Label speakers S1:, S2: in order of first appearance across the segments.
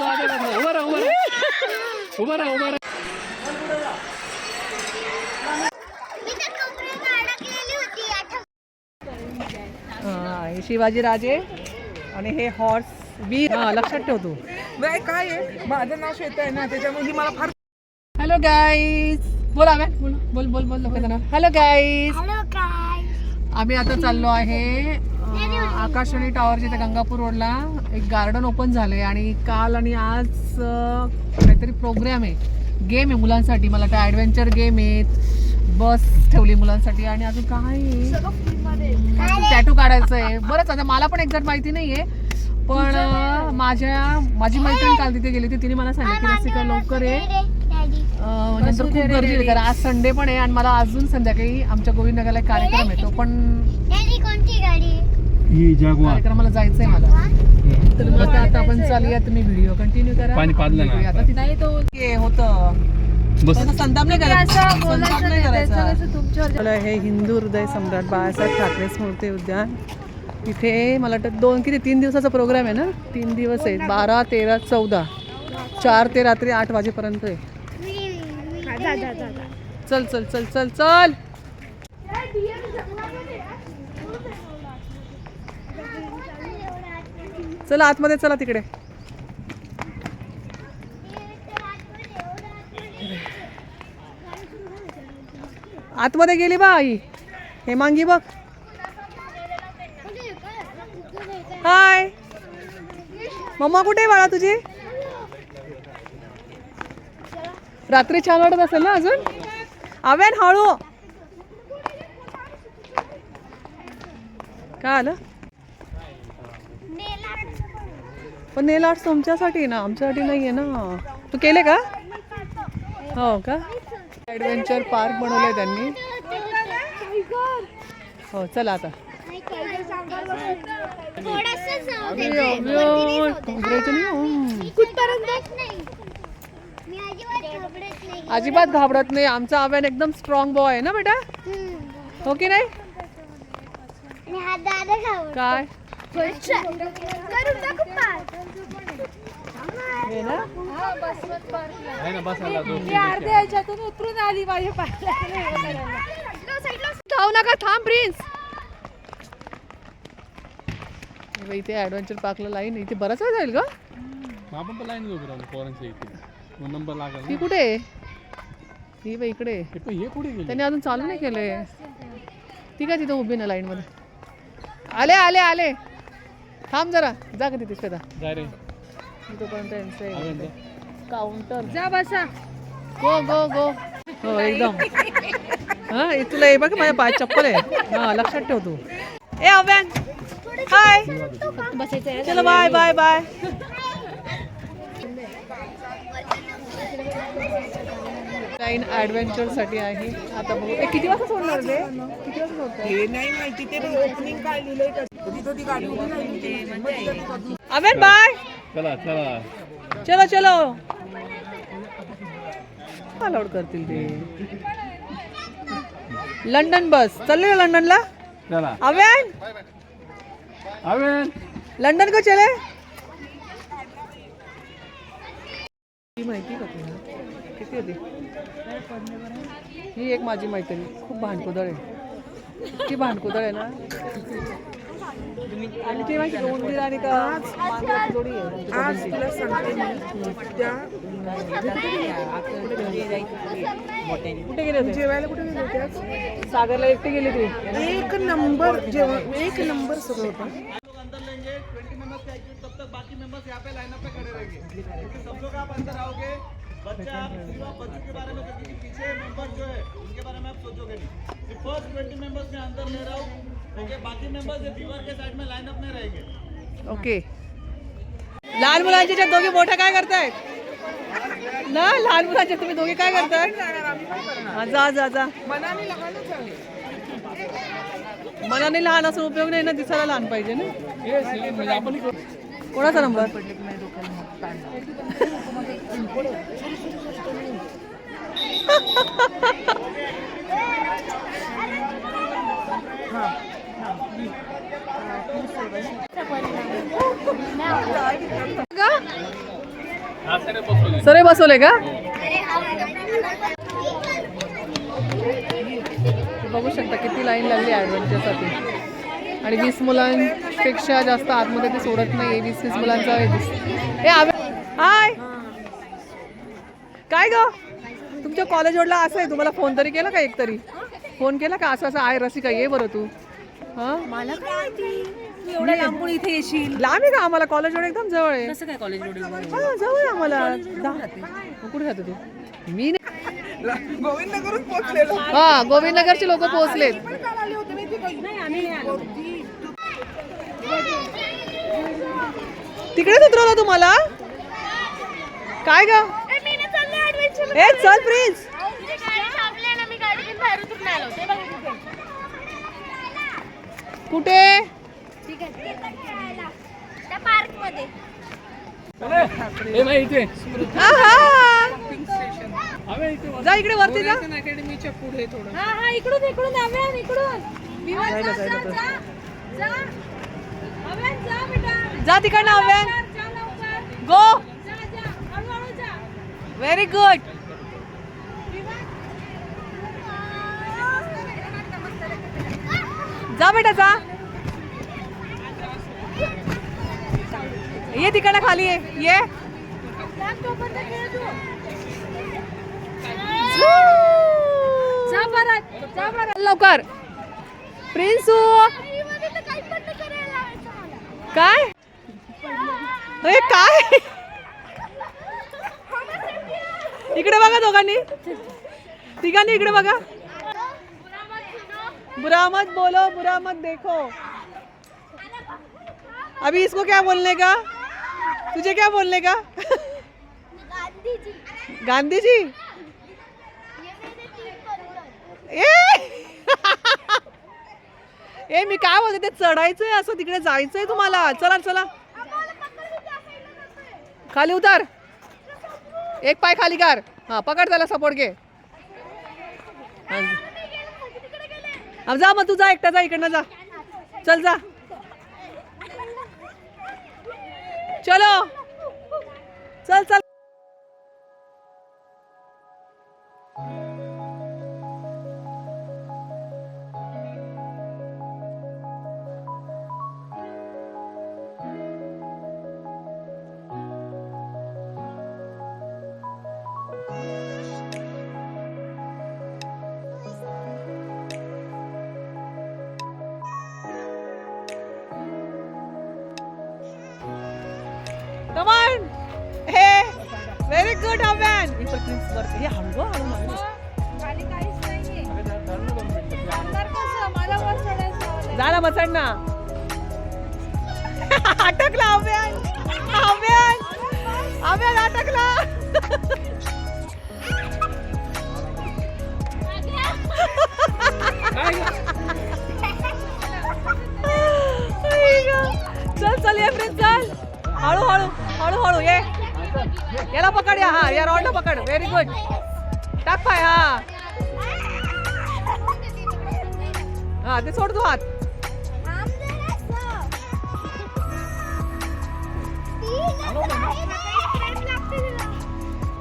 S1: उभा राहा उभा राहा उभा राहा उभा राहा
S2: हा, हे शिवाजी राजे आणि हे हॉर्स हा लक्षात ठेव तू
S3: नाही काय आहे माझं नाव श्वेता आहे ना त्याच्यामुळे ही मला फार
S2: हॅलो गाईज बोल आम्ही बोल बोल बोल बोल हॅलो गाईज आम्ही आता चाललो आहे आकाशवाणी टॉवरच्या इथे गंगापूर रोडला एक गार्डन ओपन झालंय आणि काल आणि आज काहीतरी प्रोग्राम आहे. गेम आहे मुलांसाठी. मला वाटतं ॲडव्हेंचर गेम आहेत. बस ठेवली मुलांसाठी आणि अजून काय? टॅटू काढायचं आहे बरंच आता मला पण एक्झॅक्ट माहिती नाही आहे पण माझ्या माझी मैत्रीण काल तिथे गेली होती. तिने मला सांगितलं की रसिका लवकर आहे नंतर खूप गर्दी आहे कारण आज संडे पण आहे आणि मला अजून संध्याकाळी आमच्या गोविंदनगरला एक कार्यक्रम आहे. तो पण
S1: ही
S2: कार्यक्रमाला जायचंय मला. तर मग आता आता आपण चालूया तुम्ही व्हिडिओ कंटिन्यू करा.
S1: पाणी पाजलं ना.
S2: आता तिथे नाही तो हे होतं.
S1: बस.
S2: त्याचा संताप नाही करायचा. संताप नाही करायचा. मला हे हिंदू हृदय सम्राट बाळासाहेब ठाकरे स्मृती उद्यान. इथे मला वाटतं दोन किती तीन दिवसाचा प्रोग्राम आहे ना? तीन दिवस आहे. बारा तेरा चौदा. चार ते रात्री आठ वाजेपर्यंत आहे. चल चल चल चल चल. चला आतमध्ये चला तिकडे. आतमध्ये गेली बा आई. हे मांगी बघ. हाय. मम्मा कुठे आहे बाळा तुझी? रात्री छान वाटत असेल ना अजून? आव्यान हळू. काय आलं? पण नेल आर्ट्स तुमच्यासाठी ना आमच्यासाठी नाही आहे ना. तू केले का? हो का? ॲडव्हेंचर पार्क बनवलंय त्यांनी. हो चला आता.
S4: अजिबात घाबरत नाही.
S2: अजिबात घाबरत नाही आमचा आव्यान एकदम स्ट्रॉंग बॉय आहे ना बेटा. हो की नाही?
S4: आणि घाबरतो
S2: काय
S4: करून टाकू पार.
S2: हे ना
S1: आहे ना बसायला दोन
S2: धाव नका थांब प्रिन्स. बाई, इथे ॲडव्हेंचर पार्कला लाईन. इथे बराच वेळ जाईल का
S1: आपण पण लाईन उभं राहतो पोरांच्या इथे. दोन नंबर लागल
S2: ही कुठे आहे? ही बाई इकडे.
S1: हे हे कुठे गेले?
S2: त्यांनी अजून चालू नाही केलंय. ती काय तिथं उभी ना लाईन मध्ये? आले आले आले. थांब जरा जा का तिथे श्वेता
S1: जा रे.
S2: तोपर्यंत यांचं. काउंटर जा. बसा. गो गो गो. हो एकदम. हा हे तुला हे बघ माझ्या पाय चप्पल आहे. हा लक्षात ठेव तू. ए अव्यान. हाय. चलो बाय बाय बाय. लाईन ॲडव्हेंचरसाठी आहे. आता बघू. ए, किती वाजता सोडणार रे? किती वाजता सोडतात
S3: हे नाही माहिती ते ओपनिंग काढलेलं आहे
S2: अव्यान बाय
S1: चला चला.
S2: चलो चलो. अलाउड करतील ते. London bus. चालले लंडनला?
S1: चला.
S2: अव्यान
S1: आवेन
S2: लंडन को चले? ही माहिती का तुला किती होती? ही एक माझी मैत्रीण खूप भांडकुदळ आहे. ती भांडकुदळ आहे ना? आणि ती माहिती का? उंदीर आणि का मांजराची जोडी आहे?
S3: आज तुला सांगते मी त्या
S2: कुठे गेले होते?
S3: जेवायला कुठे गेले होते आज?
S2: सागरला एकटी गेली तू
S3: एक नंबर जेवण एक नंबर सगळं होतं.
S5: बच्चा आप सिर्फ आप बच्चों के बारे में सोचिए पीछे मेंबर जो है उनके बारे में आप सोचोगे नहीं सिर्फ फर्स्ट ट्वेंटी मेंबर्स में अंदर ले रहा हूँ। ओके बाकी मेंबर्स दीवार के साइड में लाइनअप में रहेंगे
S2: ओके. लहान मुलांच्या ज्या दोघे मोठ्या काय करतायत ना लहान मुलांच्या तुम्ही दोघे काय करताय? हा, जा जा जा.
S3: मनाने लहानच आहे
S2: मनाने लहान असून उपयोग नाही ना दिसायला लहान पाहिजे ना.
S1: म्हणजे आपण
S2: कोणाचा नंबर?
S1: हा. सरे बसवले
S2: का बघू शकता किती लाईन लागली ॲडव्हेंचरसाठी आणि वीस मुलांपेक्षा जास्त आतमध्ये ते सोडत नाही वीस वीस मुलांचा दिस- हाय! काय ग? तुमच्या कॉलेज रोडला असं आहे तुम्हाला फोन तरी केला का एक तरी? फोन केला का? असं असं आहे रसिका ये बरं तू.
S3: मला काय माहिती? एवढ्या लांबून इथे येशील.
S2: लांब आहे का आम्हाला? कॉलेज रोड एकदम जवळ आहे.
S3: कसं काय कॉलेज रोड
S2: हा जवळ आहे आम्हाला. दहा- कुठे जातो तू? मी नाही
S3: पोहोचलेलो.
S2: हा गोविंदनगरचे लोक पोहोचलेत. तिकडेच उतरवलं तुम्हाला? काय ग? ए चल प्रिन्स
S1: इथे.
S2: जा इकडे वरती जा.
S3: अकॅडमीच्या पुढे थोडं.
S4: हा हा इकडून इकडून इकडून. विमान जा, जा, जा, जा. अव्यान जा बेटा.
S2: जा तिकडनं
S4: जा लवकर
S2: गो
S4: जा जा. हळूहळू जा.
S2: व्हेरी गुड जा बेटा जा. ये तिकडनं खाली ये ये.
S4: जा परत जा परत.
S2: लवकर. प्रिन्सू. काय? अरे काय? इकडे बघा दोघांनी. तिघांनी इकडे बघा. बुरा मत बोलो बुरा मत देखो। अभी इसको क्या बोलने का? तुझे क्या बोलने का?
S4: गांधीजी।
S2: गांधी जी
S4: ये
S2: ए! ए मी काय बोलते ते चढायचंय असं तिकडे जायचंय तुम्हाला. चला चला. खाली उतार. एक पाय खाली कर हा पकड त्याला सपोर्ट घे हा.
S4: मी गेलो, खाली तिकडे गेले.
S2: हा, जा मग तू जा एकटा जा इकडनं जा. चल जा. चलो. चल चल. हळू हळू
S4: चढायचं.
S2: जा ना. अटकला अभ्यान. अभ्यान. अभ्यान अटकला. चल चल ये फ्रेंड चल. हळू हळू. हळू हळू ये. याला पकड या हा या रॉडला पकड. व्हेरी गुड टाक पाय हा. हा ते सोड तू हात.
S4: थांब जरासं.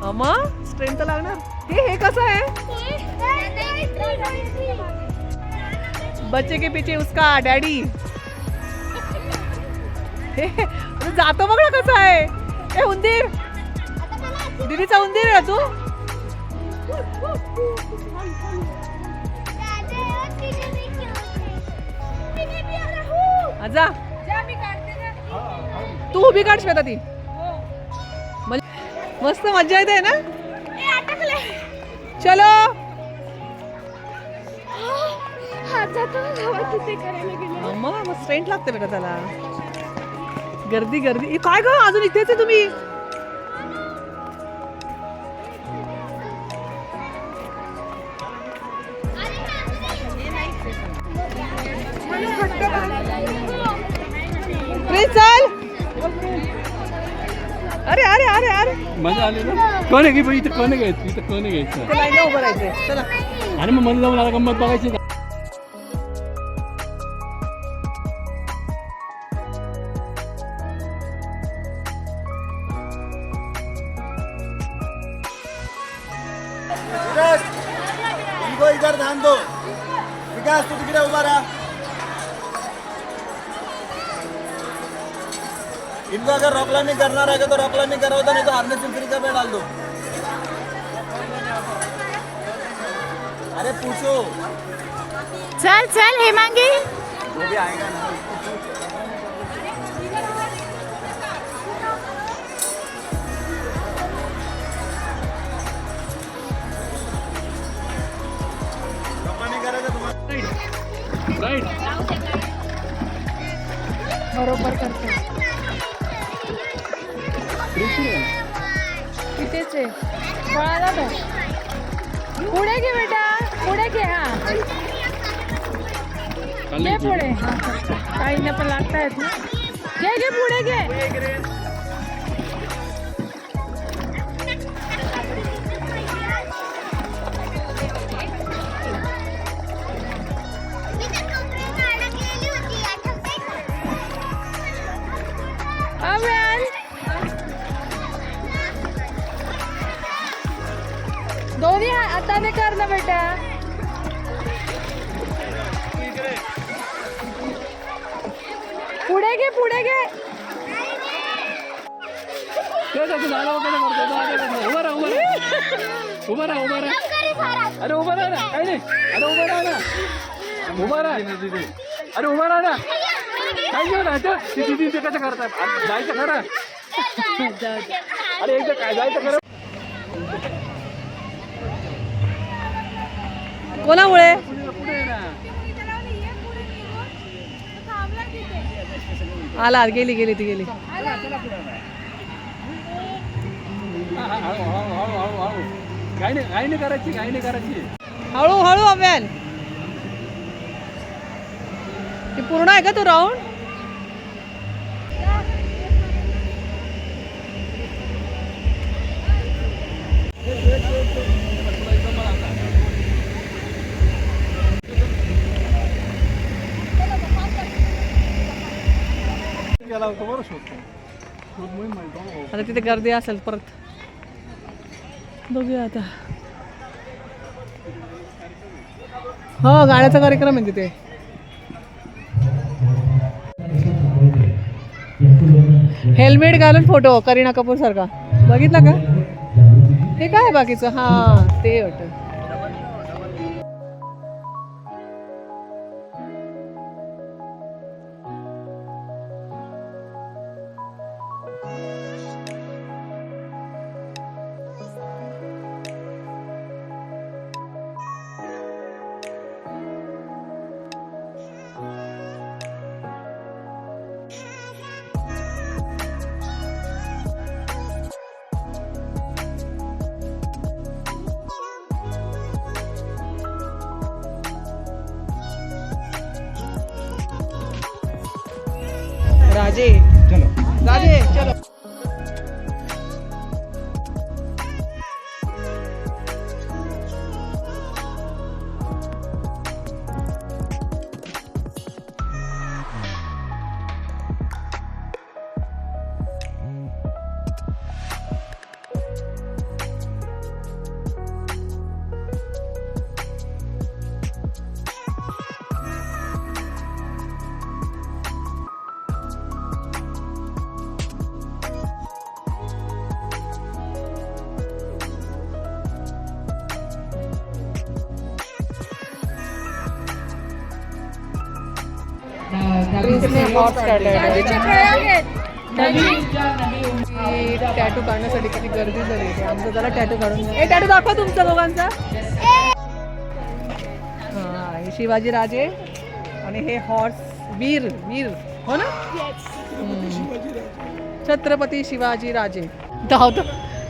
S2: तर स्ट्रेंथ लागणार? हे हे कसं आहे? बच्चे के पीछे उसका डॅडी. जातो बघ ना कसं आहे. ए उंदीर. दीदीचा उंदीर आहे तू जा. तू उभी काढ श्वेता ती. मस्त मजा येते ना? चलो. मग स्ट्रेंट लागते बेटा त्याला. गर्दी गर्दी. काय ग? अजून इथेच आहे तुम्ही? प्लीज चल. अरे अरे अरे अरे.
S1: मजा आली ना? कोण आहे की इथं? कोण घ्यायचं इथं कोण घ्यायचं
S2: लाईनला उभं राहायचंय. चला.
S1: आणि मग जाऊन आता गंमत बघायची
S5: इनको अगर रॉकला नहीं करना रहेगा तो रॉकला नहीं करा होता नहीं तो हारने से फ्री का पे डाल दो। अरे पूछो।
S4: चल चल हेमांगी।
S5: वो भी आएगा ना। रॉकला नहीं करायचं तुम्हाला
S1: राईट
S2: बरोबर करतो
S4: तिथेच आहे? पळाला तो. पुढे घे बेटा. पुढे घे हा. घे पुढे. हा, काहींना पण लागतायत ना घे घे पुढे घे. हाताने कर ना बेटा. पुढे घे पुढे घे.
S1: तेच असं झालं वगैरे करतो उभा राहा उभा राहा. उभा राहा उभा राहा. अरे उभा राहा ना. काही नाही. अरे उभा राहा ना. उभा राहा. अरे उभा राहा ना. काही घेऊन तिथे कसं करतात? अरे जायचं खरं. अरे एकदा काय जायचं खरं?
S2: कोणामुळे आला गेली गेली ती गेली.
S1: काही नाही करायची काही नाही करायची
S2: हळू हळू अव्यान ती पूर्ण आहे का तू राऊंड?
S1: बरं शोधतो.
S2: आता तिथे गर्दी असेल परत. बघूया आता. हो गाण्याचा कार्यक्रम आहे तिथे. हेल्मेट घालून फोटो करीना कपूर सारखा. बघितला का? हे काय बाकीचं? हा ते वाटत. राजे राजे चलो. टॅटू काढण्यासाठी किती गर्दी झाली. आमचं जरा टॅटू काढून ए टॅटू दाखवा तुमचा दोघांचा. हा हे शिवाजी राजे आणि हे हॉर्स वीर वीर. हो ना? हम्म. छत्रपती शिवाजी राजे. धावतो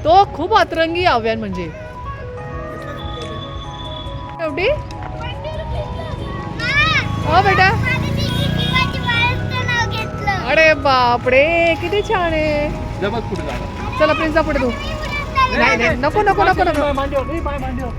S2: तो खूप अतरंगी आव्हान म्हणजे. एवढी? हो बेटा. अरे बापडे किती छान आहे.
S1: जबत कुठे
S2: चला प्रिन्सा पुढे तू नाही नाही नको नको नको नको.
S1: पाय मांडीवर ए, पाय मांडीवर.